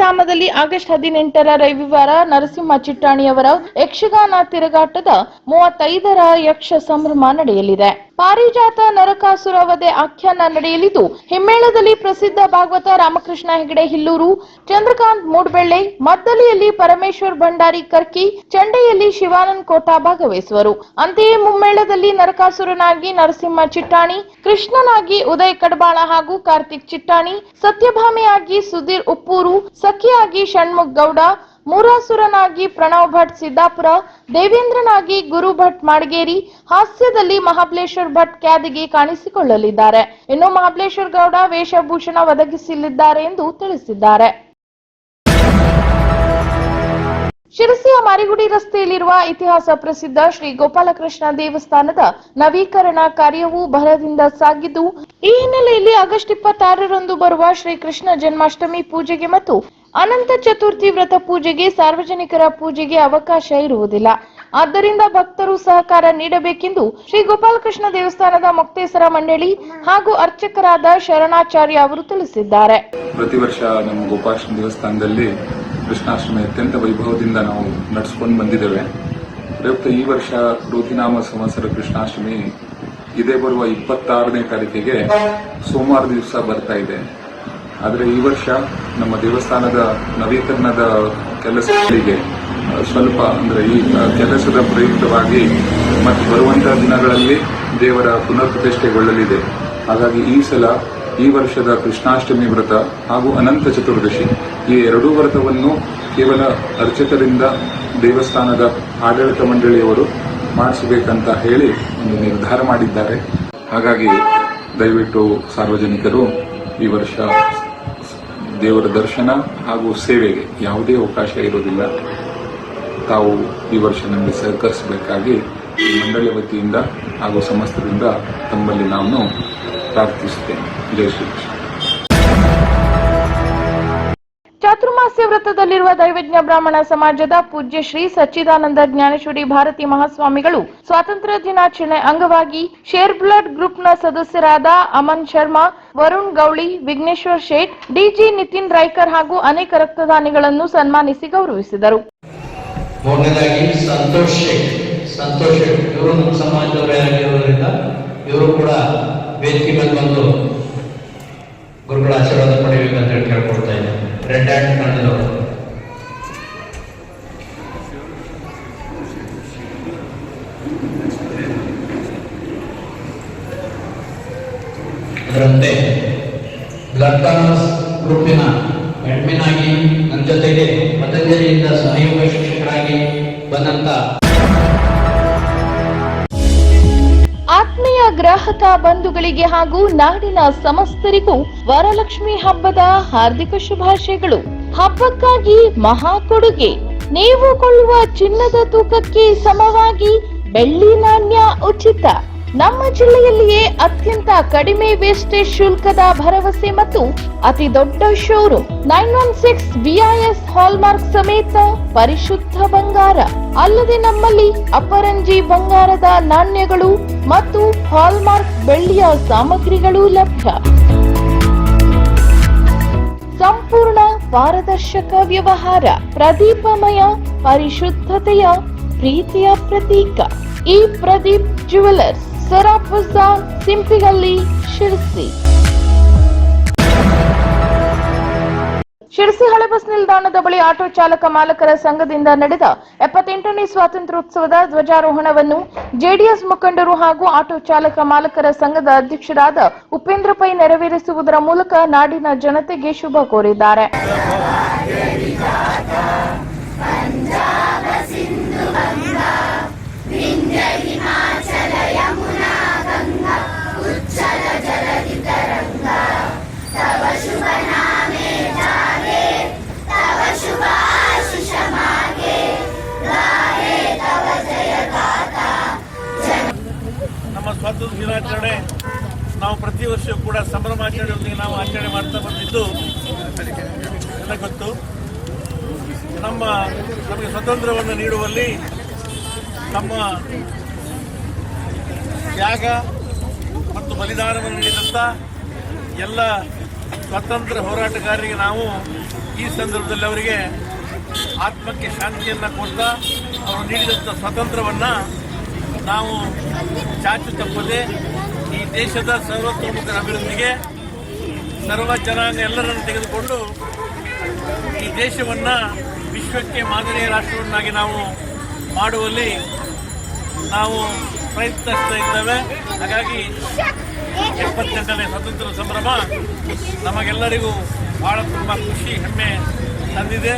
ರಂಗಧಾಮದಲ್ಲಿ August ಹದಿನೆಂಟರ ರವಿವಾರ ನರಸಿಂಹ ಚಿಟ್ಟಾಣಿಯವರ ಯಕ್ಷಗಾನ ತಿರುಗಾಟದ ಮೂವತ್ತೈದರ ಯಕ್ಷ ಸಂಭ್ರಮ ನಡೆಯಲಿದೆ. ಪಾರಿಜಾತ ನರಕಾಸುರ ವಧೆ ಆಖ್ಯಾನ ನಡೆಯಲಿದ್ದು, ಹಿಮ್ಮೇಳದಲ್ಲಿ ಪ್ರಸಿದ್ಧ ಭಾಗವತ ರಾಮಕೃಷ್ಣ ಹೆಗಡೆ ಹಿಲ್ಲೂರು, ಚಂದ್ರಕಾಂತ್ ಮೂಡ್ಬೆಳ್ಳೆ, ಮದ್ದಲಿಯಲ್ಲಿ ಪರಮೇಶ್ವರ್ ಭಂಡಾರಿ ಕರ್ಕಿ, ಚಂಡೆಯಲ್ಲಿ ಶಿವಾನಂದ್ ಕೋಟಾ ಭಾಗವಹಿಸುವರು. ಅಂತೆಯೇ ಮುಮ್ಮೇಳದಲ್ಲಿ ನರಕಾಸುರನಾಗಿ ನರಸಿಂಹ ಚಿಟ್ಟಾಣಿ, ಕೃಷ್ಣನಾಗಿ ಉದಯ್ ಕಡಬಾಳ ಹಾಗೂ ಕಾರ್ತಿಕ್ ಚಿಟ್ಟಾಣಿ, ಸತ್ಯಭಾಮಿಯಾಗಿ ಸುಧೀರ್ ಉಪ್ಪೂರು, ಸಖಿಯಾಗಿ ಷಣ್ಮುಖ್ ಗೌಡ ಮೂರಾಸುರನಾಗಿ ಪ್ರಣವ್ ಭಟ್, ಸಿದ್ದಾಪುರ, ದೇವೇಂದ್ರನಾಗಿ ಗುರು ಭಟ್ ಮಾಡಗೇರಿ ಹಾಸ್ಯದಲ್ಲಿ ಮಹಾಬಲೇಶ್ವರ್ ಭಟ್ ಕ್ಯಾದಿಗೆ ಕಾಣಿಸಿಕೊಳ್ಳಲಿದ್ದಾರೆ. ಇನ್ನು ಮಹಾಬಲೇಶ್ವರ್ ಗೌಡ ವೇಷಭೂಷಣ ಒದಗಿಸಲಿದ್ದಾರೆ ಎಂದು ತಿಳಿಸಿದ್ದಾರೆ. ಶಿರಸಿಯ ಮಾರಿಗುಡಿ ರಸ್ತೆಯಲ್ಲಿರುವ ಇತಿಹಾಸ ಪ್ರಸಿದ್ಧ ಶ್ರೀ ಗೋಪಾಲಕೃಷ್ಣ ದೇವಸ್ಥಾನದ ನವೀಕರಣ ಕಾರ್ಯವು ಭರದಿಂದ ಸಾಗಿದ್ದು, ಈ ಹಿನ್ನೆಲೆಯಲ್ಲಿ ಆಗಸ್ಟ್ ಇಪ್ಪತ್ತಾರರಂದು ಬರುವ ಶ್ರೀ ಕೃಷ್ಣ ಜನ್ಮಾಷ್ಟಮಿ ಪೂಜೆಗೆ ಮತ್ತು ಅನಂತ ಚತುರ್ಥಿ ವ್ರತ ಪೂಜೆಗೆ ಸಾರ್ವಜನಿಕರ ಪೂಜೆಗೆ ಅವಕಾಶ ಇರುವುದಿಲ್ಲ. ಆದ್ದರಿಂದ ಭಕ್ತರು ಸಹಕಾರ ನೀಡಬೇಕೆಂದು ಶ್ರೀ ಗೋಪಾಲಕೃಷ್ಣ ದೇವಸ್ಥಾನದ ಮೊಕ್ತೇಸರ ಮಂಡಳಿ ಹಾಗೂ ಅರ್ಚಕರಾದ ಶರಣಾಚಾರ್ಯ ಅವರು ತಿಳಿಸಿದ್ದಾರೆ. ಪ್ರತಿ ವರ್ಷ ನಮ್ಮ ಗೋಪಾಲಕೃಷ್ಣ ದೇವಸ್ಥಾನದಲ್ಲಿ ಕೃಷ್ಣಾಷ್ಟಮಿ ಅತ್ಯಂತ ವೈಭವದಿಂದ ನಾವು ನಡೆಸಿಕೊಂಡು ಬಂದಿದ್ದೇವೆ. ಪ್ರಯುಕ್ತ ಈ ವರ್ಷ ರೋಹಿನಾಮ ಸಂವತ್ಸರ ಕೃಷ್ಣಾಷ್ಟಮಿ ಇದೇ ಬರುವ ಇಪ್ಪತ್ತಾರನೇ ತಾರೀಕಿಗೆ ಸೋಮವಾರ ದಿವಸ ಬರ್ತಾ ಇದೆ. ಆದರೆ ಈ ವರ್ಷ ನಮ್ಮ ದೇವಸ್ಥಾನದ ನವೀಕರಣದ ಕೆಲಸಗಳಿಗೆ ಸ್ವಲ್ಪ ಅಂದರೆ ಈ ಕೆಲಸದ ಪ್ರಯುಕ್ತವಾಗಿ ಮತ್ತು ಬರುವಂತಹ ದಿನಗಳಲ್ಲಿ ದೇವರ ಪುನರ್ ಪ್ರತಿಷ್ಠೆಗೊಳ್ಳಲಿದೆ ಹಾಗಾಗಿ ಈ ಸಲ ಈ ವರ್ಷದ ಕೃಷ್ಣಾಷ್ಟಮಿ ವ್ರತ ಹಾಗೂ ಅನಂತ ಚತುರ್ದಶಿ ಈ ಎರಡೂ ವ್ರತವನ್ನು ಕೇವಲ ಅರ್ಚಕರಿಂದ ದೇವಸ್ಥಾನದ ಆಡಳಿತ ಮಂಡಳಿಯವರು ಮಾಡಿಸಬೇಕಂತ ಹೇಳಿ ಒಂದು ನಿರ್ಧಾರ ಮಾಡಿದ್ದಾರೆ. ಹಾಗಾಗಿ ದಯವಿಟ್ಟು ಸಾರ್ವಜನಿಕರು ಈ ವರ್ಷ ದೇವರ ದರ್ಶನ ಹಾಗೂ ಸೇವೆಗೆ ಯಾವುದೇ ಅವಕಾಶ ಇರೋದಿಲ್ಲ ತಾವು ಈ ವರ್ಷ ನಮಗೆ ಸಹಕರಿಸಬೇಕಾಗಿ ಈ ಮಂಡಳಿಯ ವತಿಯಿಂದ ಹಾಗೂ ಸಮಸ್ತದಿಂದ ತಮ್ಮಲ್ಲಿ ನಾನು ಪ್ರಾರ್ಥಿಸುತ್ತೇನೆ. ಜೈ ಶ್ರೀ ಕೃಷ್ಣ ಚಾತುರ್ಮಾಸ್ಯ ವೃತ್ತದಲ್ಲಿರುವ ದೈವಜ್ಞ ಬ್ರಾಹ್ಮಣ ಸಮಾಜದ ಪೂಜ್ಯ ಶ್ರೀ ಸಚ್ಚಿದಾನಂದ ಜ್ಞಾನೇಶ್ವರಿ ಭಾರತಿ ಮಹಾಸ್ವಾಮಿಗಳು ಸ್ವಾತಂತ್ರ್ಯ ದಿನಾಚರಣೆ ಅಂಗವಾಗಿ ಶೇರ್ ಬ್ಲಡ್ ಗ್ರೂಪ್ನ ಸದಸ್ಯರಾದ ಅಮನ್ ಶರ್ಮಾ, ವರುಣ್ ಗೌಳಿ, ವಿಘ್ನೇಶ್ವರ್ ಶೇಟ್, ಡಿಜಿ ನಿತಿನ್ ರೈಕರ್ ಹಾಗೂ ಅನೇಕ ರಕ್ತದಾನಿಗಳನ್ನು ಸನ್ಮಾನಿಸಿ ಗೌರವಿಸಿದರು. ಸಂತೋಷ್ ಶೇಖ್ ಸಂತೋಷ್ ಶೇಖ್ ಇವರು ನಮ್ಮ ಸಮಾಜದವರೇ ಆಗಿರೋದ್ರಿಂದ ಇವರು ಕೂಡ ವೇದಿಕೆ ಮೇಲೆ ಬಂದು ಗುರುಗಳ ಆಶೀರ್ವಾದ ಪಡೆಯಬೇಕಂತ ಹೇಳಿ ಕೇಳ್ಕೊಡ್ತಾ ಇದ್ದಾರೆ. ರೆಡ್ ಹ್ಯಾಂಡ್ ತಂಡದವರು ಅದರಂತೆ ಬ್ಲಡ್ ಗ್ರೂಪಿನ ಅಡ್ಮಿನ್ ಆಗಿ ನನ್ನ ಜೊತೆಗೆ ಪತಂಜಲಿಯಿಂದ ಸಹಯೋಗ ಶಿಕ್ಷಕರಾಗಿ ಬಂದಂತ ಗ್ರಾಹಕ ಬಂಧುಗಳಿಗೆ ಹಾಗೂ ನಾಡಿನ ಸಮಸ್ತರಿಗೂ ವರಲಕ್ಷ್ಮಿ ಹಬ್ಬದ ಹಾರ್ದಿಕ ಶುಭಾಶಯಗಳು. ಹಬ್ಬಕ್ಕಾಗಿ ಮಹಾ ಕೊಡುಗೆ. ನೀವು ಕೊಳ್ಳುವ ಚಿನ್ನದ ತೂಕಕ್ಕೆ ಸಮವಾಗಿ ಬೆಳ್ಳಿ ನಾಣ್ಯ ಉಚಿತ. ನಮ್ಮ ಜಿಲ್ಲೆಯಲ್ಲಿಯೇ ಅತ್ಯಂತ ಕಡಿಮೆ ವೇಸ್ಟೇಜ್ ಶುಲ್ಕದ ಭರವಸೆ ಮತ್ತು ಅತಿ ದೊಡ್ಡ showroom nine one six BIS hallmark ಸಮೇತ ಪರಿಶುದ್ಧ ಬಂಗಾರ. ಅಲ್ಲದೆ ನಮ್ಮಲ್ಲಿ ಅಪರಂಜಿ ಬಂಗಾರದ ನಾಣ್ಯಗಳು ಮತ್ತು ಹಾಲ್ಮಾರ್ಕ್ ಬೆಳ್ಳಿಯ ಸಾಮಗ್ರಿಗಳು ಲಭ್ಯ. ಸಂಪೂರ್ಣ ಪಾರದರ್ಶಕ ವ್ಯವಹಾರ, ಪ್ರದೀಪಮಯ, ಪರಿಶುದ್ಧತೆಯ ಪ್ರೀತಿಯ ಪ್ರತೀಕ. ಈ ಪ್ರದೀಪ್ ಜುವೆಲರ್ಸ್ ಸರಾಫ್ ಸಿಂಪಿಗಳಲ್ಲಿ ಸಿಂಪಿಗಲ್ಲಿ ಶಿರಸಿ. ಶಿರಸಿ ಹಳೆ ಬಸ್ ನಿಲ್ದಾಣದ ಬಳಿ ಆಟೋ ಚಾಲಕ ಮಾಲಕರ ಸಂಘದಿಂದ ನಡೆದ ಎಪ್ಪತ್ತೆಂಟನೇ ಸ್ವಾತಂತ್ರ್ಯೋತ್ಸವದ ಧ್ವಜಾರೋಹಣವನ್ನು ಜೆಡಿಎಸ್ ಮುಖಂಡರು ಹಾಗೂ ಆಟೋ ಚಾಲಕ ಮಾಲಕರ ಸಂಘದ ಅಧ್ಯಕ್ಷರಾದ ಉಪೇಂದ್ರ ಪೈ ನೆರವೇರಿಸುವುದರ ಮೂಲಕ ನಾಡಿನ ಜನತೆಗೆ ಶುಭ ಕೋರಿದ್ದಾರೆ. ಸ್ವಾತಂತ್ರ್ಯ ದಿನಾಚರಣೆ. ನಾವು ಪ್ರತಿ ವರ್ಷ ಕೂಡ ಸಂಭ್ರಮಾಚರಣೆಯೊಂದಿಗೆ ನಾವು ಆಚರಣೆ ಮಾಡ್ತಾ ಬಂದಿದ್ದು. ಎಲ್ಲ ಗೊತ್ತು. ನಮ್ಮ, ನಮಗೆ ಸ್ವತಂತ್ರವನ್ನು ನೀಡುವಲ್ಲಿ ನಮ್ಮ ತ್ಯಾಗ ಮತ್ತು ಬಲಿದಾನವನ್ನು ನೀಡಿದಂಥ ಎಲ್ಲ ಸ್ವಾತಂತ್ರ್ಯ ಹೋರಾಟಗಾರರಿಗೆ ನಾವು ಈ ಸಂದರ್ಭದಲ್ಲಿ ಅವರಿಗೆ ಆತ್ಮಕ್ಕೆ ಶಾಂತಿಯನ್ನು ಕೊಡ್ತಾ ಅವರು ನೀಡಿದಂಥ ಸ್ವಾತಂತ್ರ್ಯವನ್ನು ನಾವು ಚಾಚು ತಪ್ಪದೆ ಈ ದೇಶದ ಸರ್ವತೋಮುಖ ಅಭಿವೃದ್ಧಿಗೆ ಸರ್ವ ಜನಾಂಗ ಎಲ್ಲರನ್ನು ತೆಗೆದುಕೊಂಡು ಈ ದೇಶವನ್ನು ವಿಶ್ವಕ್ಕೆ ಮಾದರಿಯ ರಾಷ್ಟ್ರವನ್ನಾಗಿ ನಾವು ಮಾಡುವಲ್ಲಿ ನಾವು ಪ್ರಯತ್ನಿಸ್ತಾ ಇದ್ದೇವೆ. ಹಾಗಾಗಿ ಎಪ್ಪತ್ತೆಂಟನೇ ಸ್ವತಂತ್ರ ಸಂಭ್ರಮ ನಮಗೆಲ್ಲರಿಗೂ ಭಾಳ ತುಂಬ ಖುಷಿ, ಹೆಮ್ಮೆ ತಂದಿದೆ.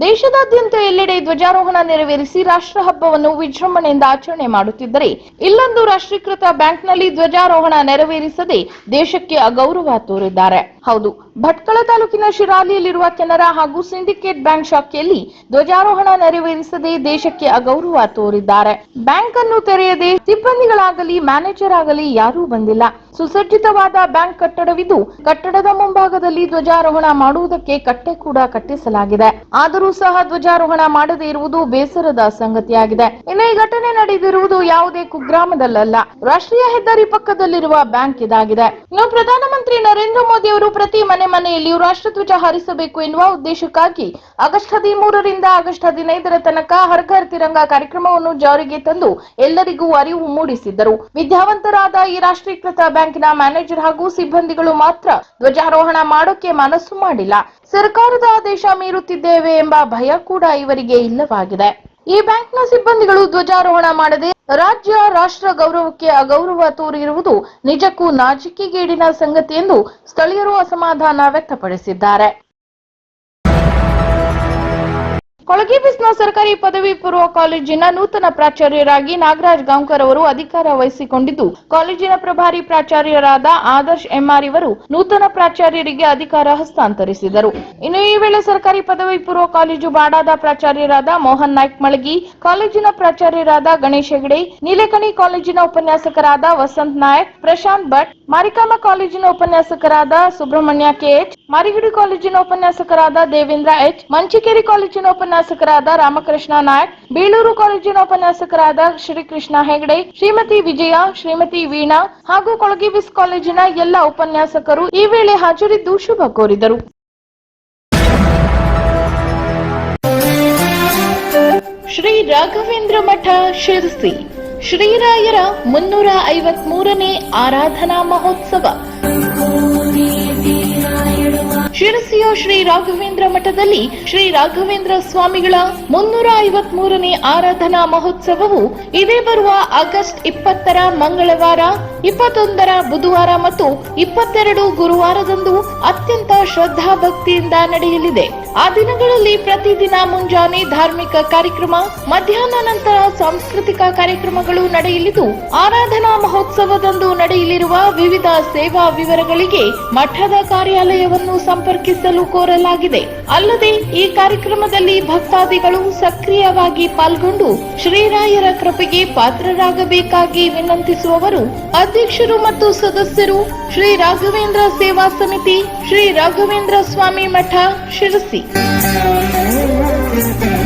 ದೇಶದಾದ್ಯಂತ ಎಲ್ಲೆಡೆ ಧ್ವಜಾರೋಹಣ ನೆರವೇರಿಸಿ ರಾಷ್ಟ್ರ ಹಬ್ಬವನ್ನು ವಿಜೃಂಭಣೆಯಿಂದ ಆಚರಣೆ ಮಾಡುತ್ತಿದ್ದರೆ, ಇಲ್ಲೊಂದು ರಾಷ್ಟ್ರೀಕೃತ ಬ್ಯಾಂಕ್ನಲ್ಲಿ ಧ್ವಜಾರೋಹಣ ನೆರವೇರಿಸದೆ ದೇಶಕ್ಕೆ ಅಗೌರವ ತೋರಿದ್ದಾರೆ. ಹೌದು ಭಟ್ಕಳ ತಾಲೂಕಿನ ಶಿರಾಲಿಯಲ್ಲಿರುವ ಕೆನರಾ ಹಾಗೂ ಸಿಂಡಿಕೇಟ್ ಬ್ಯಾಂಕ್ ಶಾಖೆಯಲ್ಲಿ ಧ್ವಜಾರೋಹಣ ನೆರವೇರಿಸದೆ ದೇಶಕ್ಕೆ ಅಗೌರವ ತೋರಿದ್ದಾರೆ. ಬ್ಯಾಂಕ್ ಅನ್ನು ತೆರೆಯದೆ ಸಿಬ್ಬಂದಿಗಳಾಗಲಿ, ಮ್ಯಾನೇಜರ್ ಆಗಲಿ ಯಾರೂ ಬಂದಿಲ್ಲ. ಸುಸಜ್ಜಿತವಾದ ಬ್ಯಾಂಕ್ ಕಟ್ಟಡವಿದ್ದು, ಕಟ್ಟಡದ ಮುಂಭಾಗದಲ್ಲಿ ಧ್ವಜಾರೋಹಣ ಮಾಡುವುದಕ್ಕೆ ಕಟ್ಟೆ ಕೂಡ ಕಟ್ಟಿಸಲಾಗಿದೆ. ಆದರೂ ಸಹ ಧ್ವಜಾರೋಹಣ ಮಾಡದೇ ಇರುವುದು ಬೇಸರದ ಸಂಗತಿಯಾಗಿದೆ. ಇನ್ನು ಈ ಘಟನೆ ನಡೆದಿರುವುದು ಯಾವುದೇ ಕುಗ್ರಾಮದಲ್ಲಲ್ಲ, ರಾಷ್ಟ್ರೀಯ ಹೆದ್ದಾರಿ ಪಕ್ಕದಲ್ಲಿರುವ ಬ್ಯಾಂಕ್ ಇದಾಗಿದೆ. ಇನ್ನು ಪ್ರಧಾನಮಂತ್ರಿ ನರೇಂದ್ರ ಮೋದಿ ಅವರು ಪ್ರತಿ ಮನೆ ಮನೆಯಲ್ಲಿಯೂ ರಾಷ್ಟ್ರಧ್ವಜ ಹಾರಿಸಬೇಕು ಎನ್ನುವ ಉದ್ದೇಶಕ್ಕಾಗಿ ಆಗಸ್ಟ್ ಹದಿಮೂರರಿಂದ ಆಗಸ್ಟ್ ಹದಿನೈದರ ತನಕ ಹರ್ ಘರ್ ತಿರಂಗ ಕಾರ್ಯಕ್ರಮವನ್ನು ಜಾರಿಗೆ ತಂದು ಎಲ್ಲರಿಗೂ ಅರಿವು ಮೂಡಿಸಿದ್ದರು. ವಿದ್ಯಾವಂತರಾದ ಈ ರಾಷ್ಟ್ರೀಕೃತ ಬ್ಯಾಂಕಿನ ಮ್ಯಾನೇಜರ್ ಹಾಗೂ ಸಿಬ್ಬಂದಿಗಳು ಮಾತ್ರ ಧ್ವಜಾರೋಹಣ ಮಾಡೋಕೆ ಮನಸ್ಸು ಮಾಡಿಲ್ಲ. ಸರ್ಕಾರದ ಆದೇಶ ಮೀರುತ್ತಿದ್ದೇವೆ ಎಂಬ ಭಯ ಕೂಡ ಇವರಿಗೆ ಇಲ್ಲವಾಗಿದೆ. ಈ ಬ್ಯಾಂಕ್ನ ಸಿಬ್ಬಂದಿಗಳು ಧ್ವಜಾರೋಹಣ ಮಾಡದೆ ರಾಜ್ಯ, ರಾಷ್ಟ್ರ ಗೌರವಕ್ಕೆ ಅಗೌರವ ತೋರಿರುವುದು ನಿಜಕ್ಕೂ ನಾಚಿಕೆಗೇಡಿನ ಸಂಗತಿ ಎಂದು ಸ್ಥಳೀಯರು ಅಸಮಾಧಾನ ವ್ಯಕ್ತಪಡಿಸಿದ್ದಾರೆ. ಕೊಳಗಿಬಿಸ್ನ ಸರ್ಕಾರಿ ಪದವಿ ಪೂರ್ವ ಕಾಲೇಜಿನ ನೂತನ ಪ್ರಾಚಾರ್ಯರಾಗಿ ನಾಗರಾಜ್ ಗಾಂವ್ಕರ್ ಅವರು ಅಧಿಕಾರ ವಹಿಸಿಕೊಂಡಿದ್ದು, ಕಾಲೇಜಿನ ಪ್ರಭಾರಿ ಪ್ರಾಚಾರ್ಯರಾದ ಆದರ್ಶ್ ಎಂಆರ್ ಇವರು ನೂತನ ಪ್ರಾಚಾರ್ಯರಿಗೆ ಅಧಿಕಾರ ಹಸ್ತಾಂತರಿಸಿದರು. ಇನ್ನು ಈ ವೇಳೆ ಸರ್ಕಾರಿ ಪದವಿ ಪೂರ್ವ ಕಾಲೇಜು ಬಾಡಾದ ಪ್ರಾಚಾರ್ಯರಾದ ಮೋಹನ್ ನಾಯ್ಕ್ ಮಳಗಿ, ಕಾಲೇಜಿನ ಪ್ರಾಚಾರ್ಯರಾದ ಗಣೇಶ್ ಹೆಗಡೆ, ನೀಲಕಣಿ ಕಾಲೇಜಿನ ಉಪನ್ಯಾಸಕರಾದ ವಸಂತ್ ನಾಯಕ್, ಪ್ರಶಾಂತ್ ಭಟ್ ಮಾರಿಕಾಮ ಕಾಲೇಜಿನ ಉಪನ್ಯಾಸಕರಾದ ಸುಬ್ರಹ್ಮಣ್ಯ ಕೆಎಚ್ ಮಾರಿಗುಡಿ ಕಾಲೇಜಿನ ಉಪನ್ಯಾಸಕರಾದ ದೇವೇಂದ್ರ ಎಚ್, ಮಂಚಿಕೇರಿ ಕಾಲೇಜಿನ ಉಪನ್ಯಾಸಕರಾದ ರಾಮಕೃಷ್ಣ ನಾಯಕ್, ಬೀಳೂರು ಕಾಲೇಜಿನ ಉಪನ್ಯಾಸಕರಾದ ಶ್ರೀಕೃಷ್ಣ ಹೆಗಡೆ, ಶ್ರೀಮತಿ ವಿಜಯ, ಶ್ರೀಮತಿ ವೀಣಾ ಹಾಗೂ ಕೊಳಗಿಬಿಸ್ ಕಾಲೇಜಿನ ಎಲ್ಲ ಉಪನ್ಯಾಸಕರು ಈ ವೇಳೆ ಹಾಜರಿದ್ದು ಶುಭ ಕೋರಿದರು. ಶ್ರೀ ರಾಘವೇಂದ್ರ ಮಠ ಶಿರಸಿ. ಶ್ರೀರಾಯರ ಮುನ್ನೂರ ಐವತ್ಮೂರನೇ ಆರಾಧನಾ ಮಹೋತ್ಸವ. ಶಿರಸಿಯ ಶ್ರೀ ರಾಘವೇಂದ್ರ ಮಠದಲ್ಲಿ ಶ್ರೀ ರಾಘವೇಂದ್ರ ಸ್ವಾಮಿಗಳ ಮುನ್ನೂರ ಐವತ್ ಮೂರನೇ ಆರಾಧನಾ ಮಹೋತ್ಸವವು ಇದೇ ಬರುವ ಆಗಸ್ಟ್ ಇಪ್ಪತ್ತರ ಮಂಗಳವಾರ, ಇಪ್ಪತ್ತೊಂದರ ಬುಧವಾರ ಮತ್ತು ಇಪ್ಪತ್ತೆರಡು ಗುರುವಾರದಂದು ಅತ್ಯಂತ ಶ್ರದ್ಧಾ ಭಕ್ತಿಯಿಂದ ನಡೆಯಲಿದೆ. ಆ ದಿನಗಳಲ್ಲಿ ಪ್ರತಿದಿನ ಮುಂಜಾನೆ ಧಾರ್ಮಿಕ ಕಾರ್ಯಕ್ರಮ, ಮಧ್ಯಾಹ್ನ ನಂತರ ಸಾಂಸ್ಕೃತಿಕ ಕಾರ್ಯಕ್ರಮಗಳು ನಡೆಯಲಿದ್ದು, ಆರಾಧನಾ ಮಹೋತ್ಸವದಂದು ನಡೆಯಲಿರುವ ವಿವಿಧ ಸೇವಾ ವಿವರಗಳಿಗೆ ಮಠದ ಕಾರ್ಯಾಲಯವನ್ನು ಸಂಪರ್ಕಿಸಲು ಕೋರಲಾಗಿದೆ. ಅಲ್ಲದೆ ಈ ಕಾರ್ಯಕ್ರಮದಲ್ಲಿ ಭಕ್ತಾದಿಗಳು ಸಕ್ರಿಯವಾಗಿ ಪಾಲ್ಗೊಂಡು ಶ್ರೀರಾಯರ ಕೃಪೆಗೆ ಪಾತ್ರರಾಗಬೇಕಾಗಿ ವಿನಂತಿಸುವವರು ಅಧ್ಯಕ್ಷರು ಮತ್ತು ಸದಸ್ಯರು ಶ್ರೀ ರಾಘವೇಂದ್ರ ಸೇವಾ ಸಮಿತಿ, ಶ್ರೀ ರಾಘವೇಂದ್ರ ಸ್ವಾಮಿ ಮಠ, ಶಿರಸಿ. Thank you.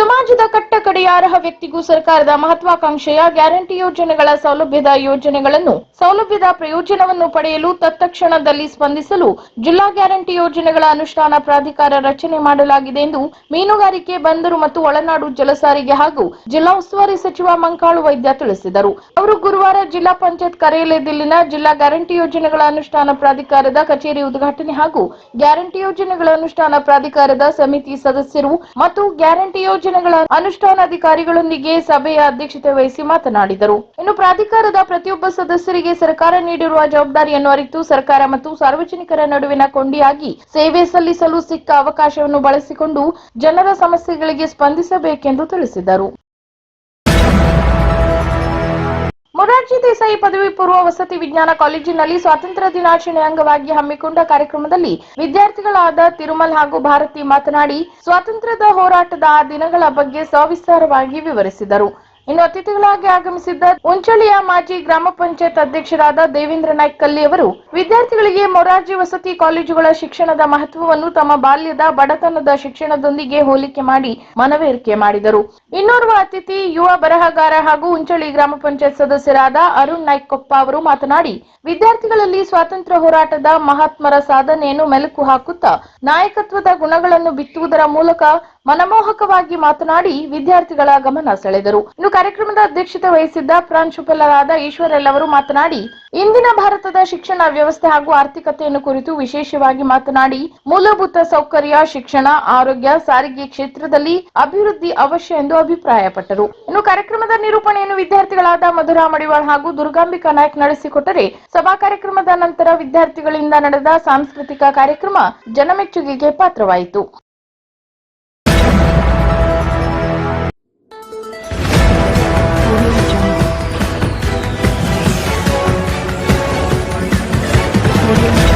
ಸಮಾಜದ ಕಟ್ಟ ಕಡೆಯ ಅರ್ಹ ವ್ಯಕ್ತಿಗೂ ಸರ್ಕಾರದ ಮಹತ್ವಾಕಾಂಕ್ಷೆಯ ಗ್ಯಾರಂಟಿ ಯೋಜನೆಗಳ ಸೌಲಭ್ಯದ ಯೋಜನೆಗಳನ್ನು, ಸೌಲಭ್ಯದ ಪ್ರಯೋಜನವನ್ನು ಪಡೆಯಲು ತತ್ಕ್ಷಣದಲ್ಲಿ ಸ್ಪಂದಿಸಲು ಜಿಲ್ಲಾ ಗ್ಯಾರಂಟಿ ಯೋಜನೆಗಳ ಅನುಷ್ಠಾನ ಪ್ರಾಧಿಕಾರ ರಚನೆ ಮಾಡಲಾಗಿದೆ ಎಂದು ಮೀನುಗಾರಿಕೆ, ಬಂದರು ಮತ್ತು ಒಳನಾಡು ಜಲಸಾರಿಗೆ ಹಾಗೂ ಜಿಲ್ಲಾ ಉಸ್ತುವಾರಿ ಸಚಿವ ಮಂಕಾಳು ವೈದ್ಯ ತಿಳಿಸಿದರು. ಅವರು ಗುರುವಾರ ಜಿಲ್ಲಾ ಪಂಚಾಯತ್ ಕಾರ್ಯಾಲಯದಲ್ಲಿನ ಜಿಲ್ಲಾ ಗ್ಯಾರಂಟಿ ಯೋಜನೆಗಳ ಅನುಷ್ಠಾನ ಪ್ರಾಧಿಕಾರದ ಕಚೇರಿ ಉದ್ಘಾಟನೆ ಹಾಗೂ ಗ್ಯಾರಂಟಿ ಯೋಜನೆಗಳ ಅನುಷ್ಠಾನ ಪ್ರಾಧಿಕಾರದ ಸಮಿತಿ ಸದಸ್ಯರು ಮತ್ತು ಗ್ಯಾರಂಟಿ ಯೋಜನೆಗಳ ಅನುಷ್ಠಾನಾಧಿಕಾರಿಗಳೊಂದಿಗೆ ಸಭೆಯ ಅಧ್ಯಕ್ಷತೆ ವಹಿಸಿ ಮಾತನಾಡಿದರು. ಇನ್ನು ಪ್ರಾಧಿಕಾರದ ಪ್ರತಿಯೊಬ್ಬ ಸದಸ್ಯರಿಗೆ ಸರ್ಕಾರ ನೀಡಿರುವ ಜವಾಬ್ದಾರಿಯನ್ನು ಅರಿತು ಸರ್ಕಾರ ಮತ್ತು ಸಾರ್ವಜನಿಕರ ನಡುವಿನ ಕೊಂಡಿಯಾಗಿ ಸೇವೆ ಸಲ್ಲಿಸಲು ಸಿಕ್ಕ ಅವಕಾಶವನ್ನು ಬಳಸಿಕೊಂಡು ಜನರ ಸಮಸ್ಯೆಗಳಿಗೆ ಸ್ಪಂದಿಸಬೇಕೆಂದು ತಿಳಿಸಿದರು. ಮೊರಾರ್ಜಿ ದೇಸಾಯಿ ಪದವಿ ಪೂರ್ವ ವಸತಿ ವಿಜ್ಞಾನ ಕಾಲೇಜಿನಲ್ಲಿ ಸ್ವಾತಂತ್ರ್ಯ ದಿನಾಚರಣೆ ಅಂಗವಾಗಿ ಹಮ್ಮಿಕೊಂಡ ಕಾರ್ಯಕ್ರಮದಲ್ಲಿ ವಿದ್ಯಾರ್ಥಿಗಳಾದ ತಿರುಮಲ್ ಹಾಗೂ ಭಾರತಿ ಮಾತನಾಡಿ, ಸ್ವಾತಂತ್ರ್ಯದ ಹೋರಾಟದ ಆ ದಿನಗಳ ಬಗ್ಗೆ ಸವಿಸ್ತಾರವಾಗಿ ವಿವರಿಸಿದರು. ಇನ್ನು ಅತಿಥಿಗಳಾಗಿ ಆಗಮಿಸಿದ್ದ ಉಂಚಳಿಯ ಮಾಜಿ ಗ್ರಾಮ ಪಂಚಾಯತ್ ಅಧ್ಯಕ್ಷರಾದ ದೇವೇಂದ್ರ ನಾಯ್ಕ್ ಕಲ್ಲಿ ಅವರು ವಿದ್ಯಾರ್ಥಿಗಳಿಗೆ ಮೊರಾರ್ಜಿ ವಸತಿ ಕಾಲೇಜುಗಳ ಶಿಕ್ಷಣದ ಮಹತ್ವವನ್ನು ತಮ್ಮ ಬಾಲ್ಯದ ಬಡತನದ ಶಿಕ್ಷಣದೊಂದಿಗೆ ಹೋಲಿಕೆ ಮಾಡಿ ಮನವರಿಕೆ ಮಾಡಿದರು. ಇನ್ನೋರ್ವ ಅತಿಥಿ, ಯುವ ಬರಹಗಾರ ಹಾಗೂ ಉಂಚಳಿ ಗ್ರಾಮ ಪಂಚಾಯತ್ ಸದಸ್ಯರಾದ ಅರುಣ್ ನಾಯ್ಕ್ ಕೊಪ್ಪ ಅವರು ಮಾತನಾಡಿ, ವಿದ್ಯಾರ್ಥಿಗಳಲ್ಲಿ ಸ್ವಾತಂತ್ರ್ಯ ಹೋರಾಟದ ಮಹಾತ್ಮರ ಸಾಧನೆಯನ್ನು ಮೆಲುಕು ಹಾಕುತ್ತಾ ನಾಯಕತ್ವದ ಗುಣಗಳನ್ನು ಬಿತ್ತುವುದರ ಮೂಲಕ ಮನಮೋಹಕವಾಗಿ ಮಾತನಾಡಿ ವಿದ್ಯಾರ್ಥಿಗಳ ಗಮನ ಸೆಳೆದರು. ಇನ್ನು ಕಾರ್ಯಕ್ರಮದ ಅಧ್ಯಕ್ಷತೆ ವಹಿಸಿದ್ದ ಪ್ರಾಂಶುಪಾಲರಾದ ಈಶ್ವರಲ್ ಅವರು ಮಾತನಾಡಿ, ಇಂದಿನ ಭಾರತದ ಶಿಕ್ಷಣ ವ್ಯವಸ್ಥೆ ಹಾಗೂ ಆರ್ಥಿಕತೆಯನ್ನು ಕುರಿತು ವಿಶೇಷವಾಗಿ ಮಾತನಾಡಿ, ಮೂಲಭೂತ ಸೌಕರ್ಯ, ಶಿಕ್ಷಣ, ಆರೋಗ್ಯ, ಸಾರಿಗೆ ಕ್ಷೇತ್ರದಲ್ಲಿ ಅಭಿವೃದ್ಧಿ ಅವಶ್ಯ ಎಂದು ಅಭಿಪ್ರಾಯಪಟ್ಟರು. ಇನ್ನು ಕಾರ್ಯಕ್ರಮದ ನಿರೂಪಣೆಯನ್ನು ವಿದ್ಯಾರ್ಥಿಗಳಾದ ಮಧುರಾ ಮಡಿವಾಳ್ ಹಾಗೂ ದುರ್ಗಾಂಬಿಕಾ ನಾಯಕ್ ನಡೆಸಿಕೊಟ್ಟರೆ, ಸಭಾ ಕಾರ್ಯಕ್ರಮದ ನಂತರ ವಿದ್ಯಾರ್ಥಿಗಳಿಂದ ನಡೆದ ಸಾಂಸ್ಕೃತಿಕ ಕಾರ್ಯಕ್ರಮ ಜನಮೆಚ್ಚುಗೆಗೆ ಪಾತ್ರವಾಯಿತು. audio